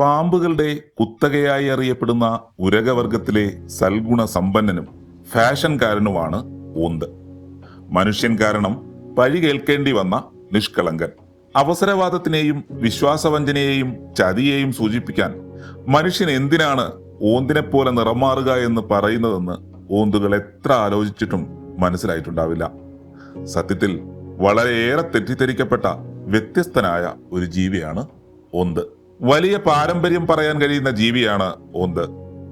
പാമ്പുകളുടെ കുത്തകയായി അറിയപ്പെടുന്ന ഉരകവർഗത്തിലെ സൽഗുണ സമ്പന്നനും ഫാഷൻകാരനുമാണ് ഓന്ത്. മനുഷ്യൻ കാരണം പഴി കേൾക്കേണ്ടി വന്ന നിഷ്കളങ്കൻ. അവസരവാദത്തിനെയും വിശ്വാസവഞ്ചനയെയും ചതിയെയും സൂചിപ്പിക്കാൻ മനുഷ്യൻ എന്തിനാണ് ഓന്തിനെപ്പോലെ നിറമാറുക എന്ന് പറയുന്നതെന്ന് ഓന്തുകൾ എത്ര ആലോചിച്ചിട്ടും മനസ്സിലായിട്ടുണ്ടാവില്ല. സത്യത്തിൽ വളരെയേറെ തെറ്റിദ്ധരിക്കപ്പെട്ട വ്യത്യസ്തനായ ഒരു ജീവിയാണ് ഓന്ത്. വലിയ പാരമ്പര്യം പറയാൻ കഴിയുന്ന ജീവിയാണ് ഓന്ത്.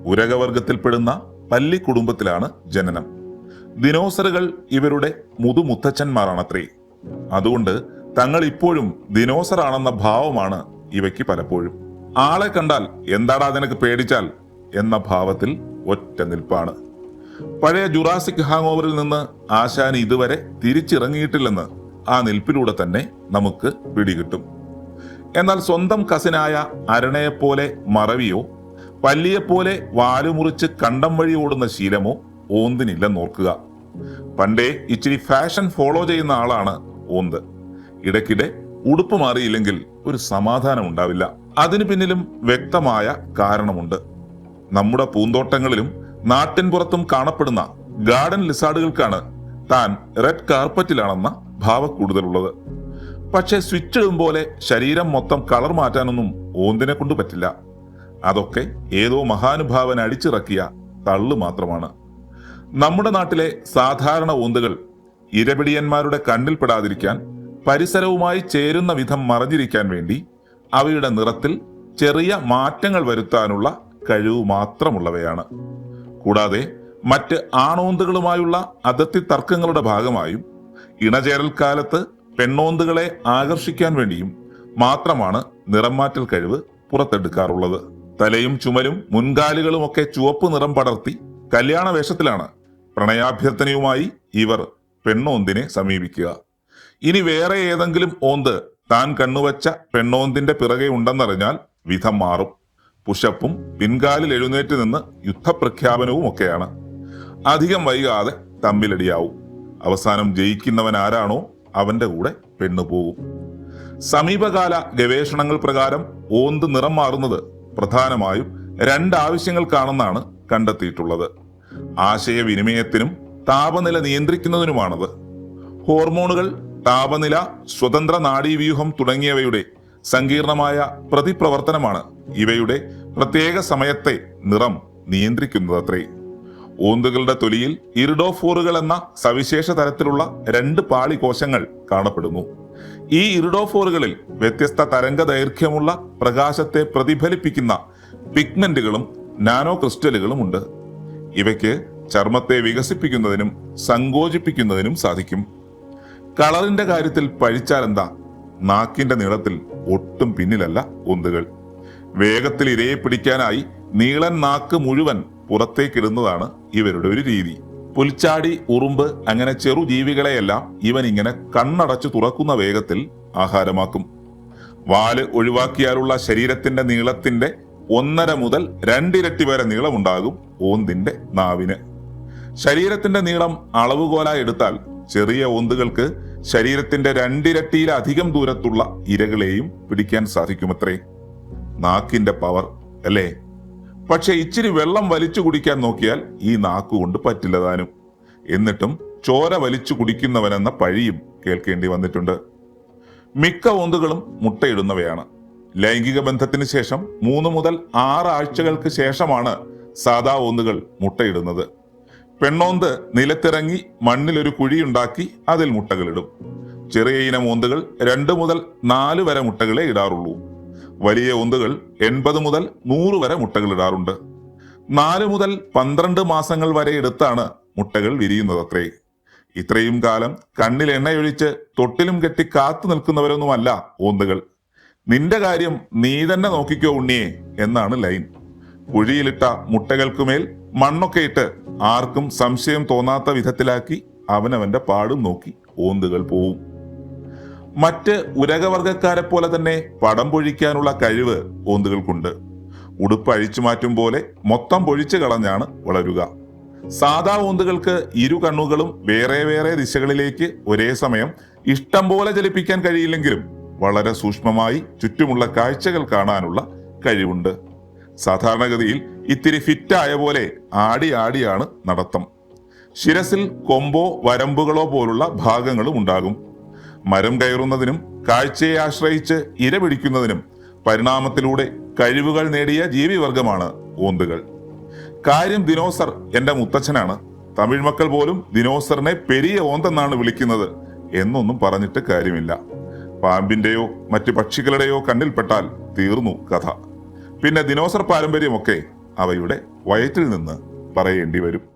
ഉരകവർഗത്തിൽപ്പെടുന്ന പല്ലി കുടുംബത്തിലാണ് ജനനം. ദിനോസറുകൾ ഇവരുടെ മുതുമുത്തച്ഛന്മാരാണത്രേ. അതുകൊണ്ട് തങ്ങൾ ഇപ്പോഴും ദിനോസറാണെന്ന ഭാവമാണ് ഇവയ്ക്ക് പലപ്പോഴും. ആളെ കണ്ടാൽ എന്താടാ നിനക്ക് പേടിച്ചാൽ എന്ന ഭാവത്തിൽ ഒറ്റ നിൽപ്പാണ്. പഴയ ജുറാസിക് ഹാങ് ഓവറിൽ നിന്ന് ആശാൻ ഇതുവരെ തിരിച്ചിറങ്ങിയിട്ടില്ലെന്ന് ആ നിൽപ്പിലൂടെ തന്നെ നമുക്ക് പിടികിട്ടും. എന്നാൽ സ്വന്തം കസിനായ അരണയെപ്പോലെ മറവിയോ പല്ലിയെപ്പോലെ വാലുമുറിച്ച് കണ്ടം വഴി ഓടുന്ന ശീലമോ ഓന്തിനില്ലെന്നോർക്കുക പണ്ടേ ഇച്ചിരി ഫാഷൻ ഫോളോ ചെയ്യുന്ന ആളാണ് ഓന്ത്. ഇടയ്ക്കിടെ ഉടുപ്പ് മാറിയില്ലെങ്കിൽ ഒരു സമാധാനം ഉണ്ടാവില്ല. അതിനു പിന്നിലും വ്യക്തമായ കാരണമുണ്ട്. നമ്മുടെ പൂന്തോട്ടങ്ങളിലും നാട്ടിൻപുറത്തും കാണപ്പെടുന്ന ഗാർഡൻ ലിസാർഡുകൾക്കാണ് താൻ റെഡ് കാർപ്പറ്റിലാണെന്ന ഭാവക്കൂടുതലുള്ളത്. പക്ഷെ സ്വിച്ച് ഇടും പോലെ ശരീരം മൊത്തം കളർ മാറ്റാനൊന്നും ഓന്തിനെ കൊണ്ട് പറ്റില്ല. അതൊക്കെ ഏതോ മഹാനുഭാവൻ അടിച്ചിറക്കിയ തള്ളു മാത്രമാണ്. നമ്മുടെ നാട്ടിലെ സാധാരണ ഓന്തുകൾ ഇരപിടിയന്മാരുടെ കണ്ണിൽപ്പെടാതിരിക്കാൻ പരിസരവുമായി ചേരുന്ന വിധം മറഞ്ഞിരിക്കാൻ വേണ്ടി അവയുടെ നിറത്തിൽ ചെറിയ മാറ്റങ്ങൾ വരുത്താനുള്ള കഴിവ് മാത്രമുള്ളവയാണ്. കൂടാതെ മറ്റ് ആണോന്തുകളുമായുള്ള അതിർത്തി തർക്കങ്ങളുടെ ഭാഗമായും ഇണചേരൽ കാലത്ത് പെണ്ണോന്തുകളെ ആകർഷിക്കാൻ വേണ്ടിയും മാത്രമാണ് നിറംമാറ്റൽ കഴിവ് പുറത്തെടുക്കാറുള്ളത്. തലയും ചുമലും മുൻകാലുകളും ഒക്കെ ചുവപ്പ് നിറം പടർത്തി കല്യാണ വേഷത്തിലാണ് പ്രണയാഭ്യർത്ഥനയുമായി ഇവർ പെണ്ണോന്തിനെ സമീപിക്കുക. ഇനി വേറെ ഏതെങ്കിലും ഓന്ത് താൻ കണ്ണുവച്ച പെണ്ണോന്തിന്റെ പിറകെ ഉണ്ടെന്നറിഞ്ഞാൽ വിധം മാറും. പുഷപ്പും പിൻകാലിൽ എഴുന്നേറ്റ് നിന്ന് യുദ്ധപ്രഖ്യാപനവും ഒക്കെയാണ്. അധികം വൈകാതെ തമ്മിലടിയാവും. അവസാനം ജയിക്കുന്നവൻ ആരാണോ അവന്റെ കൂടെ പെണ്ണു പോകും സമീപകാല ഗവേഷണങ്ങൾ പ്രകാരം ഓന്ത് നിറം മാറുന്നത് പ്രധാനമായും രണ്ട് ആവശ്യങ്ങൾക്കാണെന്നാണ് കണ്ടെത്തിയിട്ടുള്ളത്. ആശയവിനിമയത്തിനും താപനില നിയന്ത്രിക്കുന്നതിനുമാണത്. ഹോർമോണുകൾ താപനില സ്വതന്ത്ര നാഡീവ്യൂഹം തുടങ്ങിയവയുടെ സങ്കീർണമായ പ്രതിപ്രവർത്തനമാണ് ഇവയുടെ പ്രത്യേക സമയത്തെ നിറം നിയന്ത്രിക്കുന്നതത്രേ. ഓന്തുകളുടെ തൊലിയിൽ ഇറിഡോഫോറുകൾ എന്ന സവിശേഷ തരത്തിലുള്ള രണ്ട് പാളി കോശങ്ങൾ കാണപ്പെടുന്നു. ഈ ഇറിഡോഫോറുകളിൽ വ്യത്യസ്ത തരംഗ ദൈർഘ്യമുള്ള പ്രകാശത്തെ പ്രതിഫലിപ്പിക്കുന്ന പിഗ്മെന്റുകളും നാനോ ക്രിസ്റ്റലുകളും ഉണ്ട്. ഇവയ്ക്ക് ചർമ്മത്തെ വികസിപ്പിക്കുന്നതിനും സങ്കോചിപ്പിക്കുന്നതിനും സാധിക്കും. കളറിന്റെ കാര്യത്തിൽ പഴിച്ചാലെന്താ നാക്കിന്റെ നീളത്തിൽ ഒട്ടും പിന്നിലല്ല ഒന്തുകൾ വേഗത്തിൽ ഇരയെ പിടിക്കാനായി നീളൻ നാക്ക് മുഴുവൻ പുറത്തേക്കിടുന്നതാണ് ഇവരുടെ ഒരു രീതി. പുൽച്ചാടി ഉറുമ്പ് അങ്ങനെ ചെറു ജീവികളെയെല്ലാം ഇവൻ ഇങ്ങനെ കണ്ണടച്ചു തുറക്കുന്ന വേഗത്തിൽ ആഹാരമാക്കും. വാൽ ഒഴിവാക്കിയാലുള്ള ശരീരത്തിന്റെ നീളത്തിന്റെ ഒന്നര മുതൽ രണ്ടിരട്ടി വരെ നീളമുണ്ടാകും ഓന്തിന്റെ നാവിന്. ശരീരത്തിന്റെ നീളം അളവുകോലായി എടുത്താൽ ചെറിയ ഓന്തുകൾക്ക് ശരീരത്തിന്റെ രണ്ടിരട്ടിയിലധികം ദൂരത്തുള്ള ഇരകളെയും പിടിക്കാൻ സാധിക്കുമത്രേ. നാക്കിന്റെ പവർ അല്ലേ? പക്ഷെ ഇച്ചിരി വെള്ളം വലിച്ചു കുടിക്കാൻ നോക്കിയാൽ ഈ നാക്കുകൊണ്ട് പറ്റില്ല താനും. എന്നിട്ടും ചോര വലിച്ചു കുടിക്കുന്നവനെന്ന പഴിയും കേൾക്കേണ്ടി വന്നിട്ടുണ്ട്. മിക്ക ഓന്തുകളും മുട്ടയിടുന്നവയാണ്. ലൈംഗിക ബന്ധത്തിന് ശേഷം മൂന്ന് മുതൽ ആറ് ആഴ്ചകൾക്ക് ശേഷമാണ് സാധാ ഓന്തുകൾ മുട്ടയിടുന്നത്. പെണ്ണോന്ത് നിലത്തിറങ്ങി മണ്ണിലൊരു കുഴിയുണ്ടാക്കി അതിൽ മുട്ടകളിടും. ചെറിയ ഇനം ഓന്തുകൾ രണ്ട് മുതൽ നാല് വരെ മുട്ടകളെ ഇടാറുള്ളൂ. വലിയ ഉന്തുകൾ എൺപത് മുതൽ നൂറ് വരെ മുട്ടകൾ ഇടാറുണ്ട്. നാല് മുതൽ പന്ത്രണ്ട് മാസങ്ങൾ വരെ എടുത്താണ് മുട്ടകൾ വിരിയുന്നത് അത്രേ. ഇത്രയും കാലം കണ്ണിൽ എണ്ണയൊഴിച്ച് തൊട്ടിലും കെട്ടി കാത്തു നിൽക്കുന്നവരൊന്നുമല്ല ഓന്തുകൾ നിന്റെ കാര്യം നീ തന്നെ നോക്കിക്കോ ഉണ്ണിയെ എന്നാണ് ലൈൻ. കുഴിയിലിട്ട മുട്ടകൾക്കുമേൽ മണ്ണൊക്കെ ഇട്ട് ആർക്കും സംശയം തോന്നാത്ത വിധത്തിലാക്കി അവനവന്റെ പാടും നോക്കി ഓന്തുകൾ പോവും. മറ്റ് ഉരകവർഗക്കാരെ പോലെ തന്നെ പടം പൊഴിക്കാനുള്ള കഴിവ് ഓന്തുകൾക്കുണ്ട്. ഉടുപ്പ് അഴിച്ചു മാറ്റും പോലെ മൊത്തം പൊഴിച്ചു കളഞ്ഞാണ് വളരുക. സാധാ ഓന്തുകൾക്ക് ഇരു കണ്ണുകളും വേറെ വേറെ ദിശകളിലേക്ക് ഒരേ സമയം ഇഷ്ടം പോലെ ചലിപ്പിക്കാൻ കഴിയില്ലെങ്കിലും വളരെ സൂക്ഷ്മമായി ചുറ്റുമുള്ള കാഴ്ചകൾ കാണാനുള്ള കഴിവുണ്ട്. സാധാരണഗതിയിൽ ഇത്തിരി ഫിറ്റായ പോലെ ആടി ആടിയാണ് നടത്തം. ശിരസിൽ കൊമ്പോ വരമ്പുകളോ പോലുള്ള ഭാഗങ്ങളും ഉണ്ടാകും. മരം കയറുന്നതിനും കാഴ്ചയെ ആശ്രയിച്ച് ഇര പിടിക്കുന്നതിനും പരിണാമത്തിലൂടെ കഴിവുകൾ നേടിയ ജീവിവർഗമാണ് ഓന്തുകൾ. കാര്യം ദിനോസർ എന്റെ മുത്തച്ഛനാണ്. തമിഴ് മക്കൾ പോലും ദിനോസറിനെ പെരിയ ഓന്തെന്നാണ് വിളിക്കുന്നത് എന്നൊന്നും പറഞ്ഞിട്ട് കാര്യമില്ല. പാമ്പിന്റെയോ മറ്റു പക്ഷികളുടെയോ കണ്ണിൽപ്പെട്ടാൽ തീർന്നു കഥ. പിന്നെ ദിനോസർ പാരമ്പര്യമൊക്കെ അവയുടെ വയറ്റിൽ നിന്ന് പറയേണ്ടി വരും.